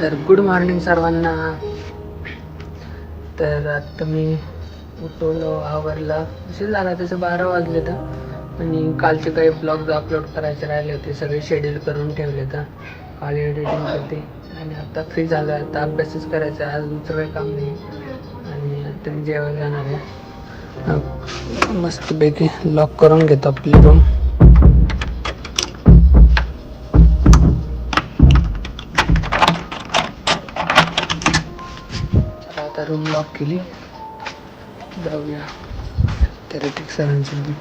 तर good morning सर्वांना. तर आत्ता मी उठवलो आवरला. उशीर झाला तसं बारा वाजले तर. आणि कालचे काही ब्लॉग्स अपलोड करायचे राहिले होते सगळे शेड्यूल करून ठेवले तर. काल एडिटिंग करते आणि आत्ता फ्री झालं आता अभ्यासच करायचा आहे. आज दुसरं काही काम नाही. आणि आता मी जेवायला जाणार आहे. मस्तपैकी लॉक करून घेतो आपली रूम रूम लॉक केली. जाऊया. थेरेटिक सरांची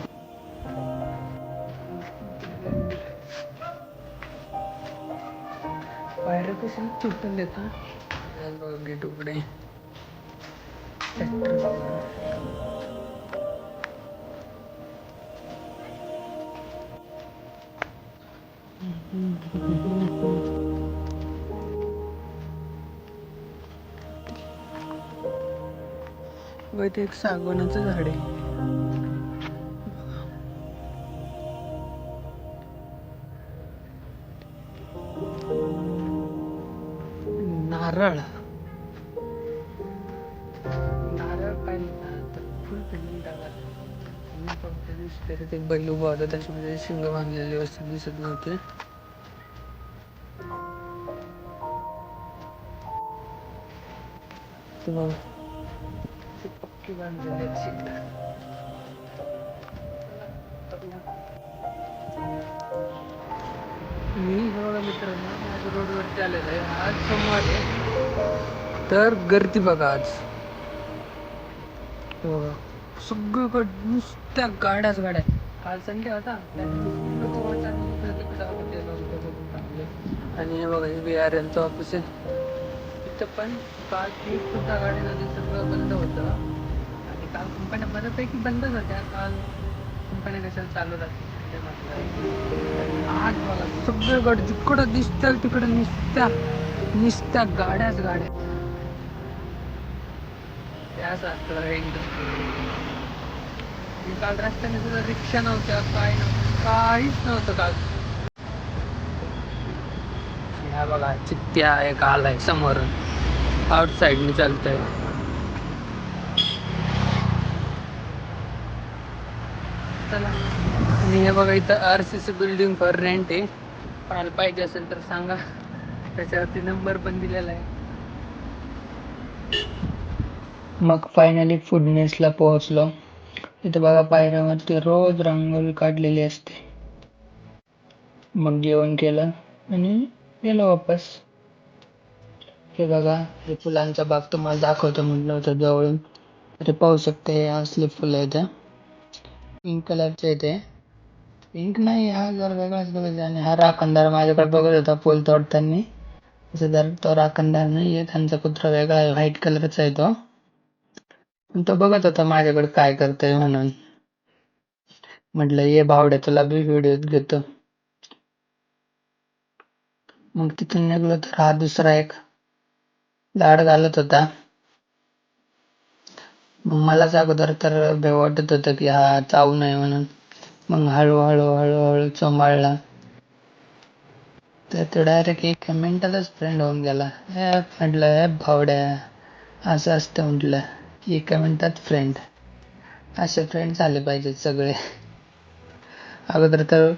पायऱ्या कशा तुटून देता गेट उघडे व इथे एक सागवानाचं झाड आहे. नारळ. नारळ काय फुल पेंडिंग बैल उभा होता त्याच्यामध्ये शिंग बांधलेले व्यवस्थित दिसत नव्हते. तुम्हाला बघा. ते मी हे बघा मित्रांनो आज रोडवरती आलेलो आहे आज सोमवार आहे तर गर्दी बघा आज. बघा सगळीकडे नुसत्या गाड्याच गाड्या काल संडे होता. आणि हे बघा बी आर यांचं ऑफिस आहे. तिथं पण काल एक सुद्धा गाडी नव्हती सगळं बंद होतं. आता कंपन्या बऱ्यापैकी बंदच होत्या काल कंपन्या कशाला चालू राहतील म्हणजे आज बघा सगळीकडे जिकडं दिसत्या तिकडं निसत्या. निसत्या गाड्याच गाड्या. त्याच असतं काल रस्त्याने सुद्धा रिक्षा नव्हत्या काय नव्हतं काहीच नव्हतं काल. ह्या बघा चित्त्या एक आलाय समोरून आउट साईडने चालतंय. चला. आणि हे बघा इथं R C C building for rent आहे. कोणाला पाहिजे असेल तर सांगा. त्याच्यावरती नंबर पण दिलेला आहे. मग फायनली फुडनेसला पोहोचलो. इथं बघा पायऱ्यावरती रोज रांगोळी काढलेली असते. मग जेवण केलं आणि गेलो वापस. हे बघा हे फुलांचा बाग तुम्हाला दाखवतो म्हटलं होतं जवळून. ते पाहू शकते हे असले फुलं आहेत पिंक कलरच्या इथे पिंक नाही हा जर वेगळाच बघायचा. आणि हा राखणदार माझ्याकडे बघत होता पोल तोडताना असं जर तो राखणदार नाही आहे त्यांचा कुत्रा वेगळा आहे व्हाईट कलरचा आहे तो. पण तो बघत होता माझ्याकडे काय करतोय म्हणून. म्हटलं ये भावड्या तुला बी व्हिडिओ घेतो. मग तिथून निघलो तर हा दुसरा एक लाड घालत होता. मलाच अगोदर तर भे वाटत होतं की हा चावू नये म्हणून. मग हळूहळू हळूहळू चोंबाळला तर तो डायरेक्ट एक मिनिटातच फ्रेंड होऊन गेला. हे म्हटलं हे भावड्या असं असतं म्हटलं एका मिनटात फ्रेंड असे फ्रेंड झाले पाहिजेत सगळे. अगोदर तर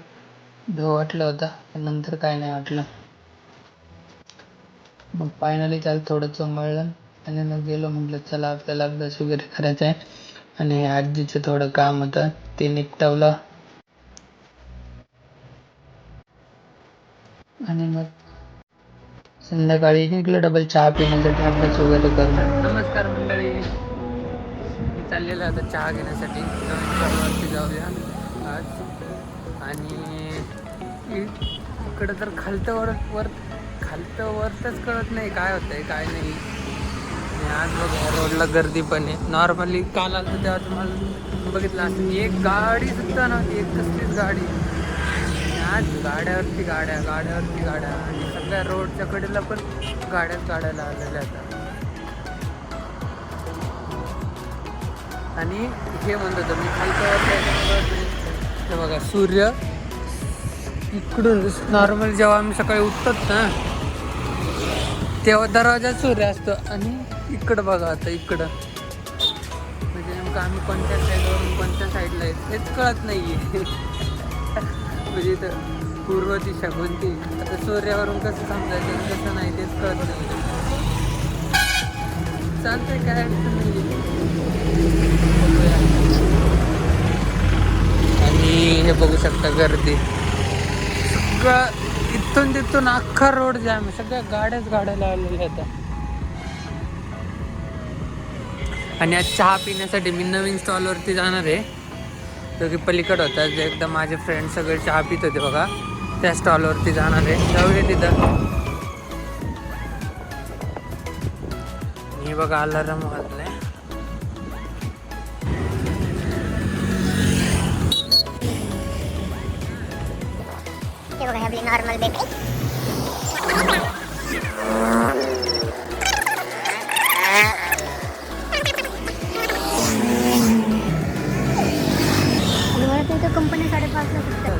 भेव वाटलं होतं पण नंतर काय नाही वाटलं. मग फायनली त्याला थोडं चोंबाळलं आणि मग गेलो म्हटलं चला आपल्याला अभ्यास वगैरे करायचा आहे. आणि आजीचं थोडं काम होतं ते निपटवलं. आणि मग संध्याकाळी निघलो डबल चहा पिण्यासाठी अभ्यास वगैरे करून. नमस्कार मंडळी. मी चाललेलो आता चहा घेण्यासाठी. जाऊया आज. आणि इकडं तर खालतं वर वर खालतं वरतच कळत नाही काय होतंय काय नाही. आणि आज बघा रोडला गर्दी पण आहे. नॉर्मली काल आलं तेव्हा तुम्हाला बघितलं असं एक गाडी सुद्धा नव्हती एक कसलीच गाडी. आज गाड्यावरती गाड्या गाड्यावरती गाड्या. आणि सगळ्या रोडच्या कडेला पण गाड्याच गाड्याला आलेल्या आता आणि हे म्हणत होतं मी खालचं बघा सूर्य इकडून नॉर्मल जेव्हा आम्ही सकाळी उठतात ना तेव्हा दरवाजा सूर्य असतो. आणि इकडं बघा आता इकडं. म्हणजे नेमकं आम्ही कोणत्या साईडवरून कोणत्या साईडला आहेत हेच कळत नाही आहे म्हणजे इथं पूर्व दिशा कोणती? आता सूर्यावरून कसं समजायचं कसं नाही तेच कळत नाही चालतंय काय अडचण नाही आणि हे बघू शकता गर्दी. सगळं इथून तिथून अख्खा रोड जाम आहे. सगळ्या गाड्याच गाड्या लावलेल्या आहेत. आणि आज चहा पिण्यासाठी मी नवीन स्टॉलवरती जाणार आहे. जो की पलीकड होता जे एकदा माझे फ्रेंड सगळे चहा पित होते बघा. त्या स्टॉलवरती जाणार आहे. जाऊया तिथं. मी बघा अलाराम वाजलाय. हे बघा आपली नॉर्मल बेकरी कंपनी साडेपाच लाख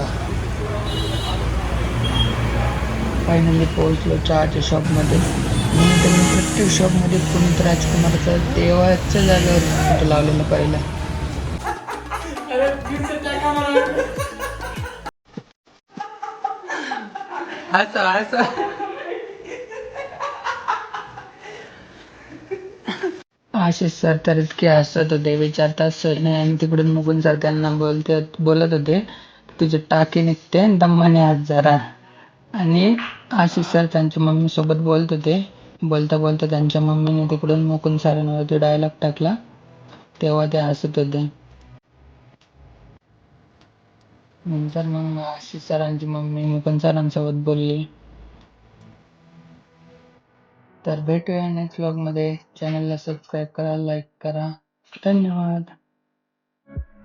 इथे इथं फायनली पोहोचलो चहाच्या शॉपमध्ये मी त्यांनी प्रत्येक शॉपमध्ये पुनीत राजकुमारचं देवाच्या जागेवर फोटो लावलेलं पाहिलं. हसा हसा आशिष सर तर इतके हसत होते विचारतात सर नाही आणि तिकडून मुकुंद सर त्यांना बोलते बोलत होते. तुझी टाकी निघते दमाने हात जरा. आणि आशिष सर त्यांच्या मम्मी सोबत बोलत होते. बोलता बोलता त्यांच्या मम्मीने तिकडून मुकुंद सरांवरती डायलॉग टाकला. तेव्हा ते हसत होते. नंतर मग आशिष सरांची मम्मी मुकुंद सरांसोबत बोलली. तर भेटूया नेक्स्ट व्लॉगमध्ये चॅनलला सबस्क्राईब करा लाईक करा. धन्यवाद.